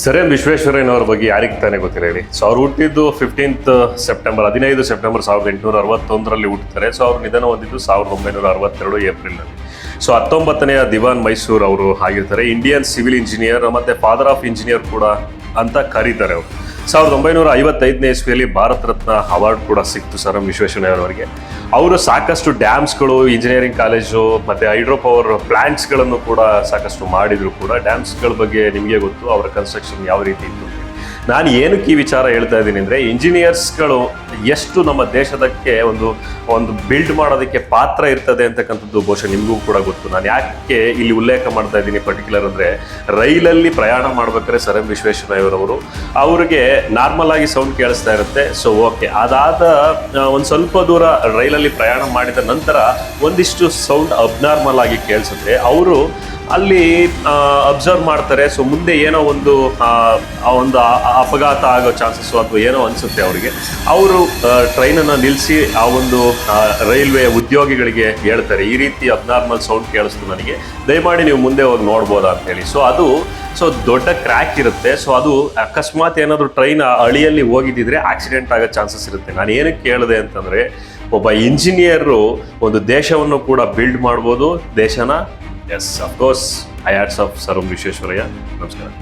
Sir M ವಿಶ್ವೇಶ್ವರಯ್ಯನವರ ಬಗ್ಗೆ ಯಾರಿಗೆ ತಾನೇ ಗೊತ್ತಿಲ್ಲ ಹೇಳಿ. ಸೊ ಅವ್ರು ಹುಟ್ಟಿದ್ದು ಫಿಫ್ಟೀನ್ತ್ ಸೆಪ್ಟೆಂಬರ್ ಹದಿನೈದು ಸೆಪ್ಟೆಂಬರ್ ಸಾವಿರದ ಎಂಟುನೂರ ಅರವತ್ತೊಂದರಲ್ಲಿ ಹುಟ್ಟುತ್ತಾರೆ ಸೊ ಅವ್ರು ನಿಧನ ಹೊಂದಿದ್ದು ಸಾವಿರದ ಒಂಬೈನೂರ ಅರವತ್ತೆರಡು ಏಪ್ರಿಲ್ನಲ್ಲಿ. ಸೊ ಹತ್ತೊಂಬತ್ತನೆಯ ದಿವಾನ್ ಮೈಸೂರು ಅವರು ಆಗಿರ್ತಾರೆ. ಇಂಡಿಯನ್ ಸಿವಿಲ್ ಇಂಜಿನಿಯರ್ ಮತ್ತು ಫಾದರ್ ಆಫ್ ಇಂಜಿನಿಯರ್ ಕೂಡ ಅಂತ ಕರೀತಾರೆ ಅವರು. ಸಾವಿರದ ಒಂಬೈನೂರ ಐವತ್ತೈದನೇ ಇಸ್ವಿಯಲ್ಲಿ ಭಾರತ ರತ್ನ ಅವಾರ್ಡ್ ಕೂಡ ಸಿಕ್ತು ಸರ್ ಎಂ ವಿಶ್ವೇಶ್ವರಯ್ಯನವರಿಗೆ ಅವರು ಸಾಕಷ್ಟು ಡ್ಯಾಮ್ಸ್ಗಳು, ಇಂಜಿನಿಯರಿಂಗ್ ಕಾಲೇಜು, ಮತ್ತು ಹೈಡ್ರೋ ಪವರ್ ಪ್ಲಾಂಟ್ಸ್ಗಳನ್ನು ಕೂಡ ಸಾಕಷ್ಟು ಮಾಡಿದ್ರು ಕೂಡ ಡ್ಯಾಮ್ಸ್ಗಳ ಬಗ್ಗೆ ನಿಮಗೆ ಗೊತ್ತು, ಅವರ ಕನ್ಸ್ಟ್ರಕ್ಷನ್ ಯಾವ ರೀತಿ ಇತ್ತು. ನಾನು ಏನಕ್ಕೆ ಈ ವಿಚಾರ ಹೇಳ್ತಾ ಇದ್ದೀನಿ ಅಂದರೆ ಇಂಜಿನಿಯರ್ಸ್ಗಳು ಎಷ್ಟು ನಮ್ಮ ದೇಶದಕ್ಕೆ ಒಂದು ಒಂದು ಬಿಲ್ಡ್ ಮಾಡೋದಕ್ಕೆ ಪಾತ್ರ ಇರ್ತದೆ ಅಂತಕ್ಕಂಥದ್ದು ಬಹುಶಃ ನಿಮಗೂ ಕೂಡ ಗೊತ್ತು. ನಾನು ಯಾಕೆ ಇಲ್ಲಿ ಉಲ್ಲೇಖ ಮಾಡ್ತಾ ಇದ್ದೀನಿ ಪರ್ಟಿಕ್ಯುಲರ್ ಅಂದರೆ ರೈಲಲ್ಲಿ ಪ್ರಯಾಣ ಮಾಡ್ಬೇಕಾದ್ರೆ ಸರ್ ಎಂ ವಿಶ್ವೇಶ್ವರಯ್ಯನವರು ಅವರಿಗೆ ನಾರ್ಮಲ್ ಆಗಿ ಸೌಂಡ್ ಕೇಳಿಸ್ತಾ ಇರುತ್ತೆ. ಸೊ ಓಕೆ ಅದಾದ ಒಂದು ಸ್ವಲ್ಪ ದೂರ ರೈಲಲ್ಲಿ ಪ್ರಯಾಣ ಮಾಡಿದ ನಂತರ ಒಂದಿಷ್ಟು ಸೌಂಡ್ ಅಬ್ನಾರ್ಮಲ್ ಆಗಿ ಕೇಳಿಸುತ್ತೆ ಅವರು ಅಲ್ಲಿ ಅಬ್ಸರ್ವ್ ಮಾಡ್ತಾರೆ. ಸೊ ಮುಂದೆ ಏನೋ ಒಂದು ಆ, ಒಂದು ಅಪಘಾತ ಆಗೋ ಚಾನ್ಸಸ್ಸು ಅಥವಾ ಏನೋ ಅನಿಸುತ್ತೆ ಅವರಿಗೆ. ಅವರು ಟ್ರೈನನ್ನು ನಿಲ್ಲಿಸಿ ಆ ಒಂದು ರೈಲ್ವೆ ಉದ್ಯೋಗಿಗಳಿಗೆ ಹೇಳ್ತಾರೆ. ಈ ರೀತಿ ಅಬ್ನಾರ್ಮಲ್ ಸೌಂಡ್ ಕೇಳಿಸ್ತು ನನಗೆ. ದಯಮಾಡಿ ನೀವು ಮುಂದೆ ಹೋಗಿ ನೋಡ್ಬೋದಾ ಅಂತ ಹೇಳಿ. ಸೊ ಅದು ಸೊ ದೊಡ್ಡ ಕ್ರ್ಯಾಕ್ ಇರುತ್ತೆ. ಸೊ ಅದು ಅಕಸ್ಮಾತ್ ಏನಾದರೂ ಟ್ರೈನ್ ಅಳಿಯಲ್ಲಿ ಹೋಗಿದ್ದಿದ್ರೆ ಆಕ್ಸಿಡೆಂಟ್ ಆಗೋ ಚಾನ್ಸಸ್ ಇರುತ್ತೆ. ನಾನು ಏನಕ್ಕೆ ಕೇಳಿದೆ ಅಂತಂದರೆ, ಒಬ್ಬ ಇಂಜಿನಿಯರು ಒಂದು ದೇಶವನ್ನು ಕೂಡ ಬಿಲ್ಡ್ ಮಾಡ್ಬೋದು. ದೇಶನ yes of course I arts of sir Visvesvaraya ನಮಸ್ಕಾರ.